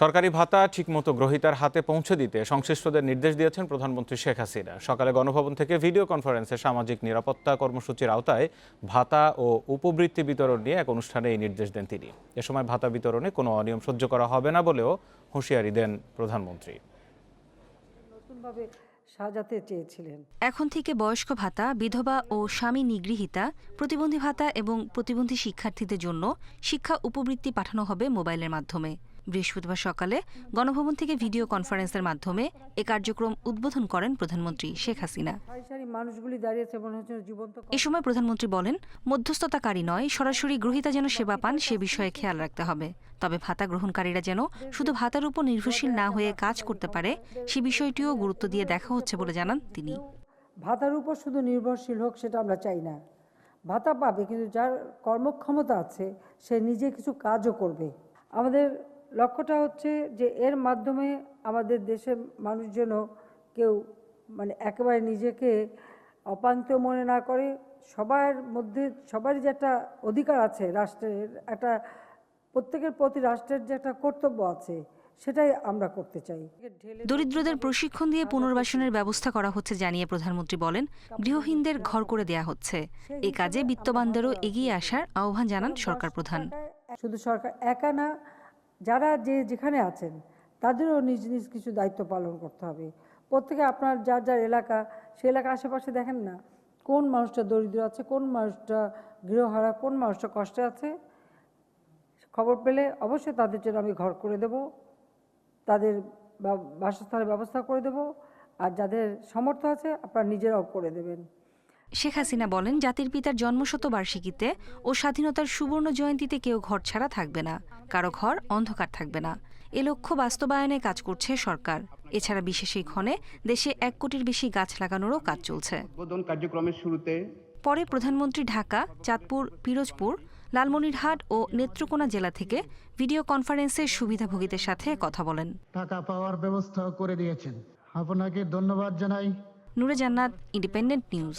সরকারি ভাতা ঠিকমতো গ্রহীতার হাতে পৌঁছে দিতে সংশ্লিষ্টদের নির্দেশ দিয়েছেন প্রধানমন্ত্রী শেখ হাসিনা। সকালে গণভবন থেকে ভিডিও কনফারেন্সে সামাজিক নিরাপত্তা কর্মসূচির আওতায় ভাতা ও উপবৃত্তি বিতরণ নিয়ে এক অনুষ্ঠানে এই নির্দেশ দেন তিনি। এ সময় ভাতা বিতরণে কোনো অনিয়ম সহ্য করা হবে না বলেও হুঁশিয়ারি দেন প্রধানমন্ত্রী। সাজাতে চেয়েছিলেন। এখন থেকে বয়স্ক ভাতা বিধবা ও স্বামী নিগৃহীতা প্রতিবন্ধী ভাতা এবং প্রতিবন্ধী শিক্ষার্থীদের জন্য শিক্ষা উপবৃত্তি পাঠানো হবে মোবাইলের মাধ্যমে। বৃহস্পতিবার সকালে গণভবন থেকে ভিডিও কনফারেন্সের মাধ্যমে এ কার্যক্রম উদ্বোধন করেন প্রধানমন্ত্রী শেখ হাসিনা। এ সময় প্রধানমন্ত্রী বলেন মধ্যস্থতাকারী নয় সরাসরি গ্রহীতা যেন সেবা পান সে বিষয়ে খেয়াল রাখতে হবে। তবে ভাতা গ্রহণকারীরা যেন শুধু ভাতার উপর নির্ভরশীল না হয়ে কাজ করতে পারে সে বিষয়টিও গুরুত্ব দিয়ে দেখা হচ্ছে বলে জানান তিনি। ভাতার উপর শুধু নির্ভরশীল হোক সেটা আমরা চাই না। ভাতা পাবে কিন্তু যার কর্মক্ষমতা আছে সে নিজে কিছু কাজও করবে। আমাদের লক্ষ্যটা হচ্ছে যে এর মাধ্যমে আমাদের দেশের মানুষ যেন কেউ মানে একেবারে নিজেকে অপান্ত মনে না করে সবার মধ্যে সবারই যে একটা অধিকার আছে রাষ্ট্রের একটা প্রত্যেকের প্রতি রাষ্ট্রের যে একটা কর্তব্য আছে সেটাই আমরা করতে চাই। দরিদ্রদের প্রশিক্ষণ দিয়ে পুনর্বাসনের ব্যবস্থা করা হচ্ছে জানিয়ে প্রধানমন্ত্রী বলেন গৃহহীনদের ঘর করে দেয়া হচ্ছে। এ কাজে বিত্তবানদেরও এগিয়ে আসার আহ্বান জানান সরকার প্রধান। শুধু সরকার একা না যারা যে যেখানে আছেন, তাদেরও নিজ নিজ কিছু দায়িত্ব পালন করতে হবে। প্রত্যেকে আপনার যার যার এলাকা, সে এলাকার আশেপাশে দেখেন না কোন মানুষটা দরিদ্র আছে, কোন মানুষটা গৃহহারা, কোন মানুষটা কষ্টে আছে। খবর পেলে অবশ্যই তাদের জন্য আমি ঘর করে দেব, তাদের বাসস্থানের ব্যবস্থা করে দেব, আর যাদের সামর্থ্য আছে আপনারা নিজেরাও করে দেবেন। শেখ হাসিনা বলেন জাতির পিতার জন্মশত বার্ষিকীতে ও স্বাধীনতার সুবর্ণ জয়ন্তীতে কেউ ঘর ছাড়া থাকবে না কারও ঘর অন্ধকার থাকবে না। এ লক্ষ্য বাস্তবায়নে কাজ করছে সরকার। এছাড়া বিশেষ এই ক্ষণে দেশে এক কোটির বেশি গাছ লাগানোরও কাজ চলছে। কার্যক্রমের শুরুতে পরে প্রধানমন্ত্রী ঢাকা চাঁদপুর পিরোজপুর লালমনিরহাট ও নেত্রকোনা জেলা থেকে ভিডিও কনফারেন্সে সুবিধাভোগীদের সাথে কথা বলেন। টাকা পাওয়ার ব্যবস্থা করে দিয়েছেন। আপনাকে ধন্যবাদ জানাই। নুরে জান্নাত ইন্ডিপেন্ডেন্ট নিউজ।